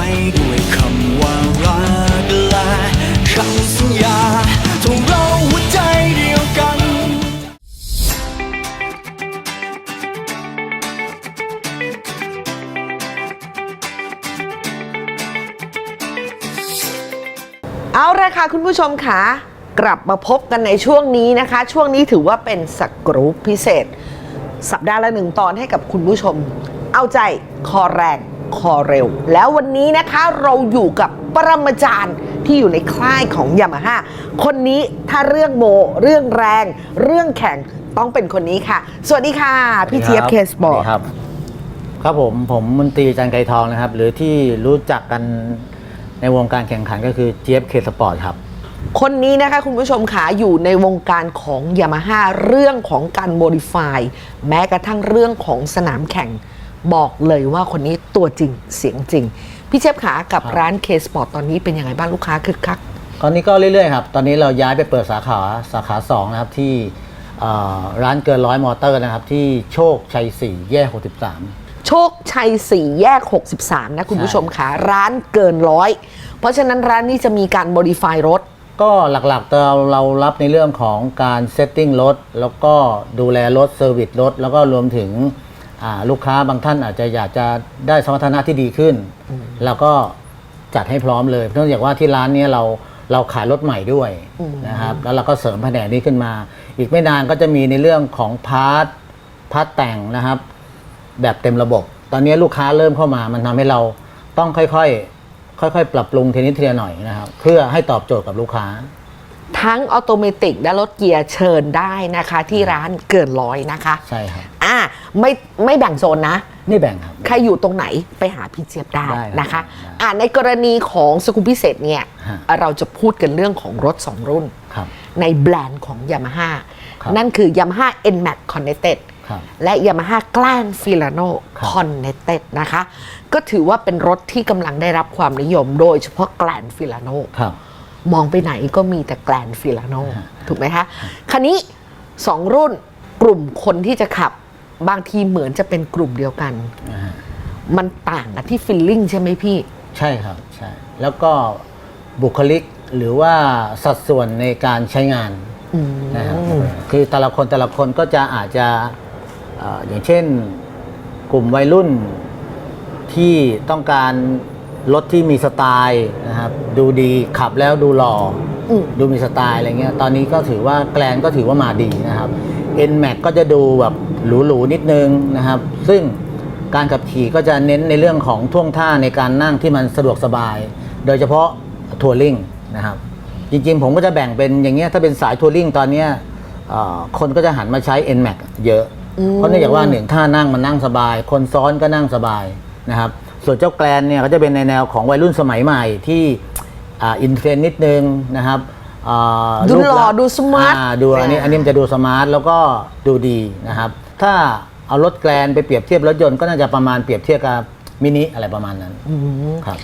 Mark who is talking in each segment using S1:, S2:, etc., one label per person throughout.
S1: ว้ด้วยคำว่ารักและคำสัญญาทงเราหัวใจเดียวกัน
S2: เอาละค่ะคุณผู้ชมค่ะ กลับมาพบกันในช่วงนี้นะคะ ช่วงนี้ถือว่าเป็นสกรูปพิเศษ สัปดาห์ละหนึ่งตอนให้กับคุณผู้ชม เอาใจคอแรง คอเร็ว แล้ววันนี้นะคะเราอยู่กับปรมาจารย์ที่อยู่ในค่ายของยามาฮ่าคนนี้ถ้าเรื่องโม เรื่องแรง เรื่องแข่งต้องเป็นคนนี้ค่ะ สวัสดีค่ะ พี่เจี๊ยบเคสบอร์
S3: ครับ ครับผมผมมนตรีจันทร์ไกรทองนะครับ หรือที่รู้จักกันในวงการแข่งขันก็คือเจี๊ยบเคสปอร์ตครับ
S2: คนนี้นะคะคุณผู้ชมขาอยู่ในวงการของยามาฮ่าเรื่องของการโมดิฟายแม้กระทั่งเรื่องของสนามแข่ง บอกเลยว่าคนนี้ตัวจริงเสียงจริง พี่เชฟขากับ
S3: ครับ
S2: ร้านเคสปอร์ตตอนนี้เป็นยังไงบ้างลูกค้าคึกคัก
S3: ตอนนี้ก็เรื่อยๆครับ ตอนนี้เราย้ายไปเปิดสาขาสาขา2นะครับที่เอ่อร้านเกินร้อยมอเตอร์นะครับ ที่โชคชัย 4 แยก 63
S2: โชคชัย 4 แยก 63 นะคุณผู้ชมขาร้านเกินร้อยเพราะฉะนั้นร้านนี้จะมีการโมดิฟายรถ
S3: ก็หลักๆเราเรารับในเรื่องของการเซตติ้งรถ แล้วก็ดูแลรถเซอร์วิสรถ แล้วก็รวมถึงอ่า ลูกค้าบางท่านอาจจะอยากจะได้สมรรถนะที่ดีขึ้น แล้วก็จัดให้พร้อมเลยเนื่องจากว่าที่ร้านเนี้ยเราเราขายรถใหม่ด้วยนะครับแล้วเราก็เสริมแผนกนี้ขึ้นมา อีกไม่นานก็จะมีในเรื่องของพาร์ทพาร์ทแต่งนะครับ แบบเต็มระบบ ตอนนี้ลูกค้าเริ่มเข้ามา มันทำให้เราต้องค่อยๆ ค่อย ๆ ปรับปรุงทีนิดทีละหน่อยนะครับ เพื่อให้ตอบโจทย์กับลูกค้า
S2: ทั้งออโตเมติกและรถเกียร์เชิญได้นะคะ ที่ร้านเกินร้อยนะคะ
S3: ใช่ครับ
S2: อ่า ไม่ไม่แบ่งโซนนะ
S3: นี่แบ่งครับ
S2: ใครอยู่ตรงไหนไปหาพี่เจี๊ยบได้
S3: ได้ครับ
S2: นะคะ
S3: ได้
S2: อ่าในกรณีของสกุลพิเศษเนี่ย
S3: ฮะ
S2: เราจะพูดกันเรื่องของรถ 2 รุ่น
S3: ครับ
S2: ในแบรนด์ของ Yamaha
S3: ครับ
S2: นั่นคือ Yamaha NMAX Connected
S3: ครับ
S2: และ Yamaha Grand Filano
S3: ครับ
S2: Connected นะคะ ก็ถือว่าเป็นรถที่กำลังได้รับความนิยมโดยเฉพาะ Grand Filano
S3: ครับ
S2: มองไปไหนก็มีแต่ Grand Filano ถูกไหมคะ คันนี้ 2 รุ่นกลุ่มคนที่จะขับ บางทีเหมือนจะเป็นกลุ่มเดียวกัน
S3: อ่าฮะ
S2: มันต่างกันที่ฟิลลิ่งใช่ไหมพี่
S3: ใช่ครับใช่ แล้วก็บุคลิกหรือว่าสัดส่วนในการใช้งานนะครับคือแต่ละคนแต่ละคนก็จะอาจจะเอ่ออย่างเช่นกลุ่มวัยรุ่นที่ต้องการรถที่มีสไตล์นะครับดูดีขับแล้วดูหล่ออ
S2: ม
S3: ดูมีสไตล์อะไรเงี้ยตอนนี้ก็ถือว่าแกลนก็ถือว่ามาดีนะครับ N Max ก็จะดูแบบ หรูๆนิดนึงนะครับ ซึ่งการขับขี่ก็จะเน้นในเรื่องของท่วงท่าในการนั่งที่มันสะดวกสบาย โดยเฉพาะทัวริงนะครับ จริงๆ ผมก็จะแบ่งเป็นอย่างเงี้ยถ้าเป็นสายทัวริงตอนเนี้ยเอ่อคนก็จะหันมาใช้ N Max เยอะ เพราะเนื่องจากว่าหนึ่งท่านั่งมันนั่งสบาย คนซ้อนก็นั่งสบายนะครับส่วนเจ้าแกลนเนี่ยก็จะเป็นในแนวของวัยรุ่นสมัยใหม่ที่อ่าอินเทรนด์นิดนึงนะครับอ่า
S2: ดู
S3: รูป
S2: หล่อ
S3: ลักษณ์
S2: ดูสมาร์ท
S3: อ่ดูอันนี้
S2: อ่า
S3: อันนี้มันจะดูสมาร์ทแล้วก็ดูดีนะครับ ถ้าเอารถแกลนไปเปรียบเทียบรถยนต์ก็น่าจะประมาณเปรียบเทียบกับมินิอะไรประมาณนั้นครับ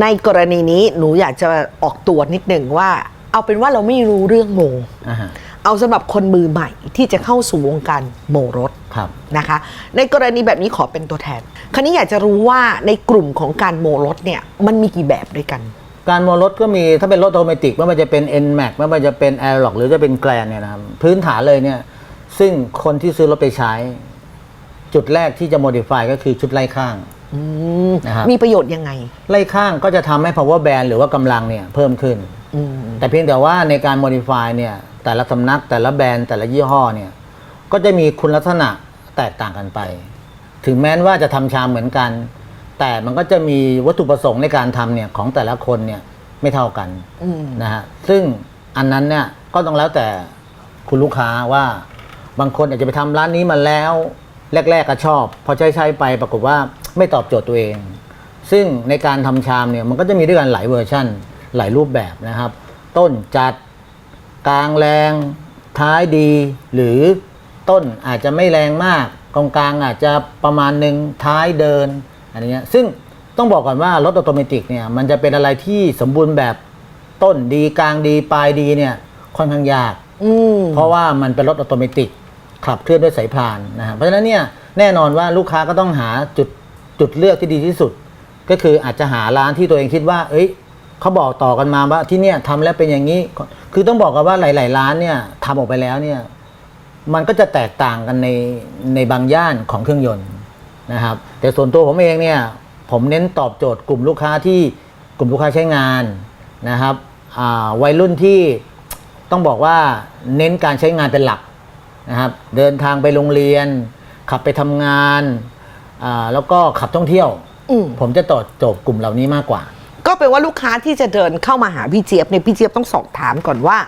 S2: ในกรณีนี้หนูอยากจะออกตัวนิดหนึ่งว่า เอาเป็นว่าเราไม่รู้เรื่องโม
S3: อ่าฮะ
S2: เอาสำหรับคนมือใหม่ที่จะเข้าสู่วงการโมรถ
S3: ครับ
S2: นะคะ ในกรณีแบบนี้ขอเป็นตัวแทน คราวนี้อยากจะรู้ว่าในกลุ่มของการโมรถเนี่ยมันมีกี่แบบด้วยกัน
S3: การโมรถก็มีถ้าเป็นรถออโตเมติกไม่ว่าจะเป็น N Max ไม่ว่าจะเป็น a i r l o c หรือจะเป็นแกลนเนี่ยนะครับพื้นฐานเลยเนี่ย ซึ่งคนที่ซื้อรถไปใช้ จุดแรกที่จะ modify ก็คือชุดไล่ข้าง
S2: อืม
S3: นะครับ
S2: มีประโยชน์ยังไง
S3: ไล่ข้างก็จะทำให้ power band หรือว่ากำลังเนี่ยเพิ่มขึ้น
S2: อืม
S3: แต่เพียงแต่ว่าในการ modify เนี่ยแต่ละสำนักแต่ละแบรนด์แต่ละยี่ห้อเนี่ยก็จะมีคุณลักษณะแตกต่างกันไป ถึงแม้ว่าจะทำชามเหมือนกัน แต่มันก็จะมีวัตถุประสงค์ในการทำเนี่ยของแต่ละคนเนี่ยไม่เท่ากัน
S2: อืม
S3: นะฮะซึ่งอันนั้นเนี่ยก็ต้องแล้วแต่คุณลูกค้าว่า บางคนอาจจะไปทำร้านนี้มาแล้ว แรก ๆก็ชอบ พอใช้ใช้ๆไปปรากฏว่าไม่ตอบโจทย์ตัวเอง ซึ่งในการทำชามเนี่ยมันก็จะมีด้วยกันหลายเวอร์ชั่นหลายรูปแบบนะครับ ต้นจัดกลางแรงท้ายดี หรือต้นอาจจะไม่แรงมากกองกลางอาจจะประมาณหนึ่งท้ายเดินอะไรเงี้ยซึ่งต้องบอกก่อนว่ารถออโตเมติกเนี่ยมันจะเป็นอะไรที่สมบูรณ์แบบต้นดีกลางดีปลายดีเนี่ยค่อนข้างยาก
S2: อืม
S3: เพราะว่ามันเป็นรถออโตเมติก ขับเคลื่อนด้วยสายพานนะฮะเพราะฉะนั้นเนี่ยแน่นอนว่าลูกค้าก็ต้องหาจุดจุดเลือกที่ดีที่สุด ก็คืออาจจะหาร้านที่ตัวเองคิดว่า เอ้ยเขาบอกต่อกันมาว่าที่เนี่ยทำแล้วเป็นอย่างนี้ คือต้องบอกกันว่าหลาย ๆ ร้านเนี่ยทำออกไปแล้วเนี่ยมันก็จะแตกต่างกันในในบางย่านของเครื่องยนต์นะครับ แต่ส่วนตัวผมเองเนี่ยผมเน้นตอบโจทย์กลุ่มลูกค้าที่กลุ่มลูกค้าใช้งานนะครับวัยรุ่นที่ต้องบอกว่าเน้นการใช้งานเป็นหลัก นะครับเดินทางไปโรงเรียน ขับไปทำงานอ่าแล้วก็ขับท่องเที่ยว
S2: อืม
S3: ผมจะตอบโจทย์กลุ่มเหล่านี้มากกว่า
S2: ก็เป็นว่าลูกค้าที่จะเดินเข้ามาหาพี่เจี๊ยบเนี่ยพี่เจี๊ยบต้องสอบถามก่อนว่า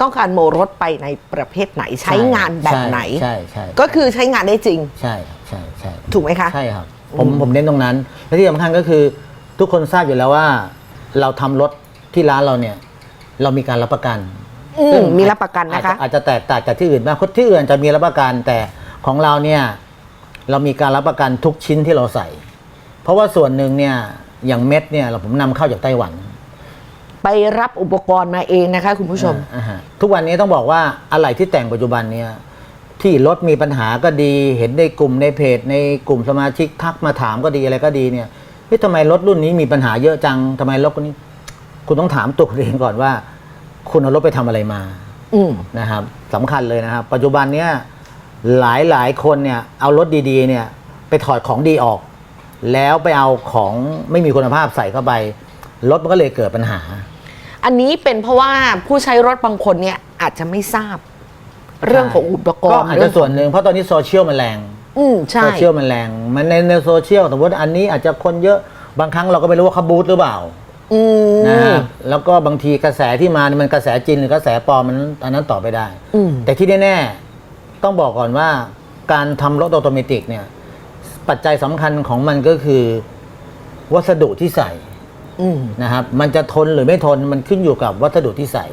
S2: ต้องการโมรถไปในประเภทไหนใช้งานแบบไหน
S3: ใช่ใช่
S2: ก็คือใช้งานได้จริง
S3: ใช่ครับใช่ใช่
S2: ถูกไหมคะ
S3: ใช่ครับ ผมผมเน้นตรงนั้น และที่สำคัญก็คือทุกคนทราบอยู่แล้วว่า เราทำรถที่ร้านเราเนี่ย เรามีการรับประกัน
S2: อืม
S3: ซึ่ง
S2: มีรับประกันนะคะ
S3: อาจจอาจจะแตกต่างจากที่อื่นบ้างคนที่อื่นจะมีรับประกันแต่ของเราเนี่ยเรามีการรับประกันทุกชิ้นที่เราใส่ เพราะว่าส่วนหนึ่งเนี่ยอย่างเม็ดเนี่ยเราผมนำเข้าจากไต้หวัน
S2: ไปรับอุปกรณ์มาเองนะคะ คุณผู้ชม
S3: อ่าฮะทุกวันนี้ต้องบอกว่าอะไรที่แต่งปัจจุบันเนี่ยที่รถมีปัญหาก็ดี เห็นในกลุ่มในเพจ ในกลุ่มสมาชิกทักมาถามก็ดีอะไรก็ดีเนี่ยเฮ้ยทำไมรถรุ่นนี้มีปัญหาเยอะจังทำไมรถคนนี้ คุณต้องถามตัวคุณเองก่อนว่า คุณเอารถไปทำอะไรมา
S2: อืม
S3: นะครับสำคัญเลยนะครับ ปัจจุบันเนี่ยหลายหลายคนเนี่ยเอารถดีๆ เนี่ยไปถอดของดีออก แล้วไปเอาของไม่มีคุณภาพใส่เข้าไปรถมันก็เลยเกิดปัญหา
S2: อันนี้เป็นเพราะว่าผู้ใช้รถบางคนเนี่ยอาจจะไม่ทราบ เรื่องของอุปก
S3: ก็
S2: รณ์
S3: อาจ
S2: เรื่
S3: จะ
S2: อง
S3: ส่วนหนึ่งเพราะตอนนี้โซเชียลมันแรง
S2: อืมใช่
S3: โซเชียลมันแรง มันในในโซเชียลสมมติอันนี้อาจจะคนเยอะบางครั้งเราก็ไม่รู้ว่าเขาบูธหรือเปล่า
S2: อืม
S3: นะครับแล้วก็บางทีกระแสที่มานี่มันกระแสจริงหรือกระแสปลอมมันอันนั้นตอบไปได้
S2: อืม
S3: แต่ที่แน่ๆต้องบอกก่อนว่าการทำรถออโตเมติกเนี่ย ปัจจัยสำคัญของมันก็คือ วัสดุที่ใส่
S2: อืม
S3: นะครับ มันจะทนหรือไม่ทนมันขึ้นอยู่กับวัสดุที่ใส่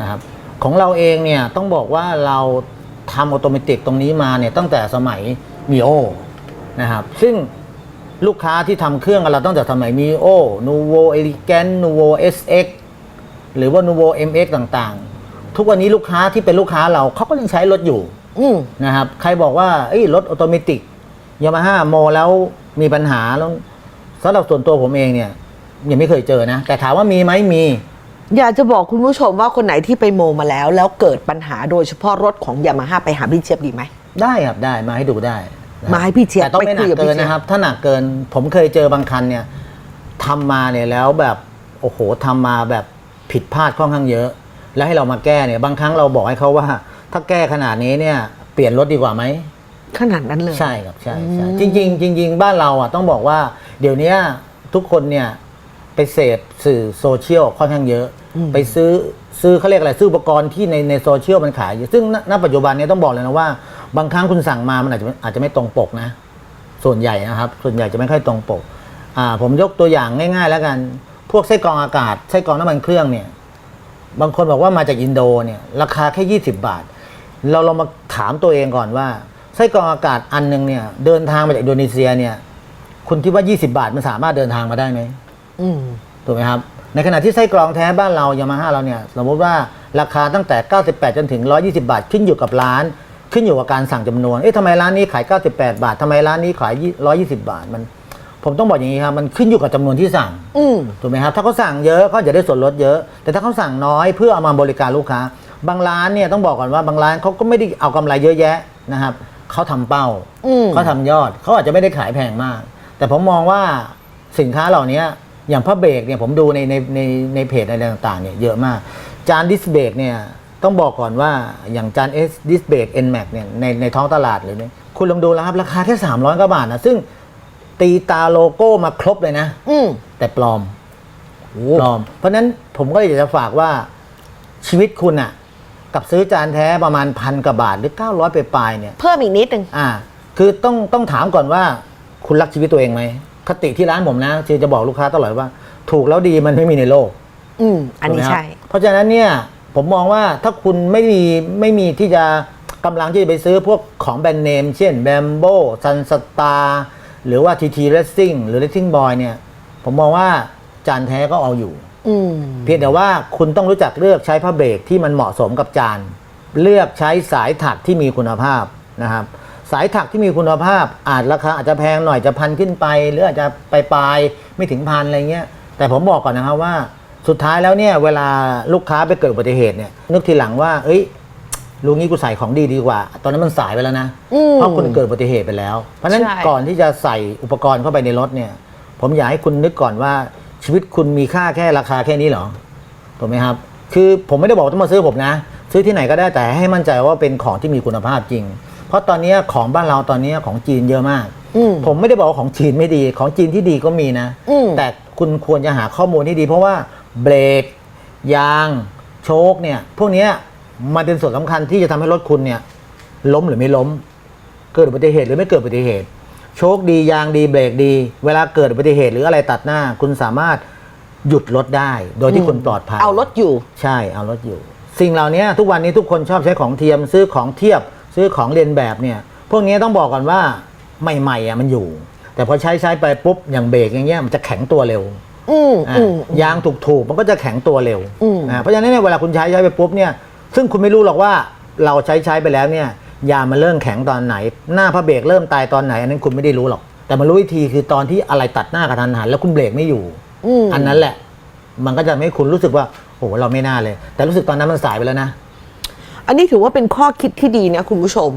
S3: นะครับ ของเราเองเนี่ยต้องบอกว่าเราทำออโตเมติกตรงนี้มาเนี่ยตั้งแต่สมัยมีโอนะครับ ซึ่ง ลูกค้าที่ทำเครื่องกับเราตั้งแต่สมัยมีโอนูโวเอลิแกนนูโวเอสเอ็กหรือว่านูโวเอ็มเอ็กต่างๆ ทุกวันนี้ลูกค้าที่เป็นลูกค้าเราเขาก็ยังใช้รถอยู่
S2: อืม
S3: นะครับ ใครบอกว่าเอ้ยรถออโตเมติกยามาฮ่าโมแล้วมีปัญหาแล้วสำหรับส่วนตัวผมเองเนี่ย ยังไม่เคยเจอนะ แต่ถามว่ามีไหมมี
S2: อยากจะบอกคุณผู้ชมว่าคนไหนที่ไปโมมาแล้ว แล้วเกิดปัญหาโดยเฉพาะรถของยามาฮ่าไปหาพี่เจี๊ยบดีไหม
S3: ได้ครับได้มาให้ดูได้นะครับ
S2: มาให้พี่เจี๊ยบ
S3: แต่ต้องไม่หนัก
S2: ไปคุยกับพี่
S3: เกิน
S2: เจี๊ยบ
S3: นะครับ ถ้าหนักเกิน ผมเคยเจอบางคันเนี่ยทำมาเนี่ยแล้วแบบโอ้โหทำมาแบบผิดพลาดค่อนข้างเยอะ แล้วให้เรามาแก้เนี่ย บางครั้งเราบอกให้เขาว่า ถ้าแก้ขนาดนี้เนี่ย เปลี่ยนรถดีกว่าไหม
S2: ขนาดนั้นเลย
S3: ใช่ครับใช่ใช่จริง ๆ จริง ๆ บ้านเราอะต้องบอกว่า เดี๋ยวเนี้ยทุกคนเนี่ยไปเสพสื่อโซเชียลค่อนข้างเยอะ ไปซื้อซื้อเขาเรียกอะไรซื้ออุปกรณ์ที่ในในโซเชียลมันขายอยู่ซึ่งณณปัจจุบันเนี้ต้องบอกเลยนะว่า บางครั้งคุณสั่งมามันอาจจะอาจจะไม่ตรงปกนะ ส่วนใหญ่นะครับ ส่วนใหญ่จะไม่ค่อยตรงปก อ่า ผมยกตัวอย่างง่ายๆ แล้วกัน พวกไส้กรองอากาศไส้กรองน้ำมันเครื่องเนี่ย บางคนบอกว่ามาจากอินโดเนี่ย ราคาแค่ 20 บาท เราเรามาถามตัวเองก่อนว่าไส้กรองอากาศอันหนึงเนี่ย เดินทางมาจากอินโดนีเซียเนี่ย คุณคิดว่า 20 บาทมันสามารถเดินทางมาได้ไหม
S2: อืม
S3: ถูกไหมครับในขณะที่ไส้กรองแท้บ้านเรายามาฮ่าเราเนี่ยสมมติว่าราคาตั้งแต่ 98 จนถึง 120 บาท ขึ้นอยู่กับร้าน ขึ้นอยู่กับการสั่งจำนวน เอ๊ะทำไมร้านนี้ขาย 98 บาททำไมร้านนี้ขาย 120 บาท มัน ผมต้องบอกอย่างนี้ครับ มันขึ้นอยู่กับจำนวนที่สั่ง
S2: อืม
S3: ถูกไหมครับ ถ้าเขาสั่งเยอะเขาจะได้ส่วนลดเยอะ แต่ถ้าเขาสั่งน้อยเพื่อเอามาบริการลูกค้า บางร้านเนี่ยต้องบอกก่อนว่าบางร้านเขาก็ไม่ได้เอากำไรเยอะแยะนะครับ เขาทำเป้า
S2: อืม
S3: เขาทำยอด เขาอาจจะไม่ได้ขายแพงมาก แต่ผมมองว่าสินค้าเหล่านี้อย่างผ้าเบรกเนี่ยผมดูในในในในเพจอะไรต่างๆเนี่ยเยอะมาก จานดิสเบรกเนี่ย ต้องบอกก่อนว่าอย่างจานเอสดิสเบรกเอ็นแม็กเนี่ยในในท้องตลาดเลยเนี่ยคุณลองดูแล้วครับราคาแค่300กว่าบาทนะซึ่งตีตาโลโก้มาครบเลยนะ
S2: อืม
S3: แต่ปลอมปลอม เพราะฉะนั้นผมก็อยากจะฝากว่าชีวิตคุณอะกับซื้อจานแท้ประมาณพันกว่าบาทหรือ 900ไปปลายๆเนี่ย
S2: เพิ่มอีกนิดนึง
S3: อ่า คือต้องต้องถามก่อนว่า คุณรักชีวิตตัวเองไหมคติที่ร้านผมนะคือจะบอกลูกค้าตลอดว่า ถูกแล้วดีมันไม่มีในโลก
S2: อืมอันนี้
S3: ถูกไหมครับ
S2: ใช่
S3: เพราะฉะนั้นเนี่ย ผมมองว่าถ้าคุณไม่มีไม่มีที่จะกำลังที่จะไปซื้อพวกของแบรนด์เนม เช่นแบมโบซันสตาร์หรือว่าทีทีเรสซิ่งหรือ Racing Boy เนี่ย ผมมองว่าจานแท้ก็เอาอยู่
S2: อืม
S3: เพียงแต่ว่าคุณต้องรู้จักเลือกใช้ผ้าเบรกที่มันเหมาะสมกับจาน เลือกใช้สายถักที่มีคุณภาพนะครับ สายถักที่มีคุณภาพอาจราคาอาจจะแพงหน่อยจะพันขึ้นไป หรืออาจจะไปปลายๆไม่ถึงพันอะไรเงี้ย แต่ผมบอกก่อนนะครับว่า สุดท้ายแล้วเนี่ยเวลาลูกค้าไปเกิดอุบัติเหตุเนี่ยนึกทีหลังว่า เอ้ยลุงนี้กูใส่ของดีดีกว่า ตอนนั้นมันสายไปแล้วนะ
S2: อืม
S3: เพราะคุณเกิดอุบัติเหตุไปแล้ว เพราะฉะนั้น
S2: ใช่
S3: ก่อนที่จะใส่อุปกรณ์เข้าไปในรถเนี่ย ผมอยากให้คุณนึกก่อนว่าชีวิตคุณมีค่าแค่ราคาแค่นี้เหรอถูกไหมครับ คือผมไม่ได้บอกต้องมาซื้อผมนะ ซื้อที่ไหนก็ได้แต่ให้มั่นใจว่าเป็นของที่มีคุณภาพจริง เพราะตอนนี้ของบ้านเราตอนนี้ของจีนเยอะมาก
S2: อืม
S3: ผมไม่ได้บอกว่าของจีนไม่ดี ของจีนที่ดีก็มีนะ
S2: อืม
S3: แต่คุณควรจะหาข้อมูลที่ดี เพราะว่า เบรก ยาง โชคเนี่ย พวกเนี้ยมันเป็นส่วนสำคัญที่จะทำให้รถคุณเนี่ย ล้มหรือไม่ล้ม เกิดอุบัติเหตุหรือไม่เกิดอุบัติเหตุ โชคดียางดีเบรกดี เวลาเกิดอุบัติเหตุหรืออะไรตัดหน้า คุณสามารถหยุดรถได้ โดยที่คุณปลอดภัย
S2: เอารถอยู่
S3: ใช่เอารถอยู่ สิ่งเหล่านี้ทุกวันนี้ทุกคนชอบใช้ของเทียมซื้อของเทียบ ซื้อของเรียนแบบเนี่ย พวกนี้ต้องบอกก่อนว่าใหม่ๆอะมันอยู่ แต่พอใช้ใช้ไปปุ๊บอย่างเบรกอย่างเงี้ยมันจะแข็งตัวเร็ว
S2: อืม
S3: อะ
S2: อืม
S3: ยางถูกๆมันก็จะแข็งตัวเร็ว
S2: อืม
S3: อะเพราะฉะนั้นเนี่ยเวลาคุณใช้ใช้ไปปุ๊บเนี่ยซึ่งคุณไม่รู้หรอกว่าเราใช้ใช้ไปแล้วเนี่ยยางมันเริ่มแข็งตอนไหน หน้าพระเบรกเริ่มตายตอนไหน อันนั้นคุณไม่ได้รู้หรอก แต่มารู้วิธีคือตอนที่อะไรตัดหน้ากระทันหันแล้วคุณเบรกไม่อยู่
S2: อืม
S3: อันนั้นแหละ มันก็จะทำให้คุณรู้สึกว่าโอ้โหเราไม่น่าเลย แต่รู้สึกตอนนั้นมันสายไปแล้วนะ
S2: อันนี้ถือว่าเป็นข้อคิดที่ดีนะคุณผู้ชม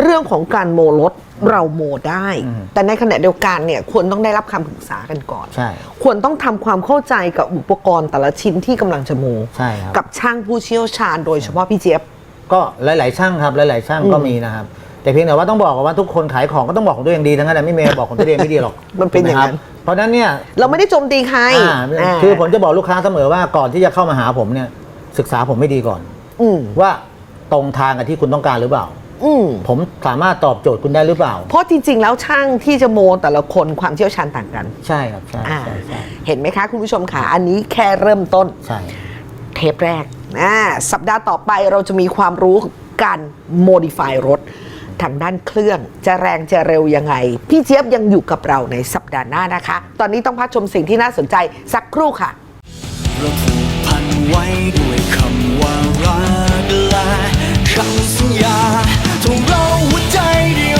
S2: เรื่องของการโมรถเราโมได้
S3: อืม
S2: แต่ในขณะเดียวกันเนี่ยควรต้องได้รับคำปรึกษากันก่อน
S3: ใช่
S2: ควรต้องทำความเข้าใจกับอุปกรณ์แต่ละชิ้นที่กำลังจะโม
S3: ใช่ครับ
S2: กับช่างผู้เชี่ยวชาญโดยเฉพาะพี่เจี๊ยบ
S3: ก็หลาย ๆ ช่างครับหลาย ๆ ช่างก็มีนะครับ แต่เพียงแต่ว่าต้องบอกก่อนว่าทุกคนขายของก็ต้องบอกของตัวเองดีทั้งนั้นนะไม่มีใครบอกของตัวเองไม่ดีหรอก
S2: มันเป็นอย่างนั้น
S3: ถูกไหครับเพราะฉะนั้นเนี่ย
S2: เราไม่ได้โจมตีใคร
S3: อ่าาคือผมจะบอกลูกค้าเสมอว่าก่อนที่จะเข้ามาหาผมเนี่ยศึกษาผมไม่ดีก่อน
S2: อืม
S3: ว่า ตรงทางกับที่คุณต้องการหรือเปล่า
S2: อืม
S3: ผมสามารถตอบโจทย์คุณได้หรือเปล่า
S2: เพราะจริง ๆ แล้วช่างที่จะโมแต่ละคนความเชี่ยวชาญต่างกัน
S3: ใช่ครับใช่
S2: อ่า
S3: ใช่ใช่
S2: เห็นไหมคะคุณผู้ชมค่ะ อันนี้แค่เริ่มต้น
S3: ใช่
S2: เทปแรกอ่าสัปดาห์ต่อไปเราจะมีความรู้การโมดิฟายรถ ทางด้านเครื่องจะแรงจะเร็วยังไง พี่เจี๊ยบยังอยู่กับเราในสัปดาห์หน้านะคะ ตอนนี้ต้องพักชมสิ่งที่น่าสนใจสักครู่ค่ะ
S1: เราผูกพันไว้ด้วย คำสัญญาทงเราหัวใจเดียว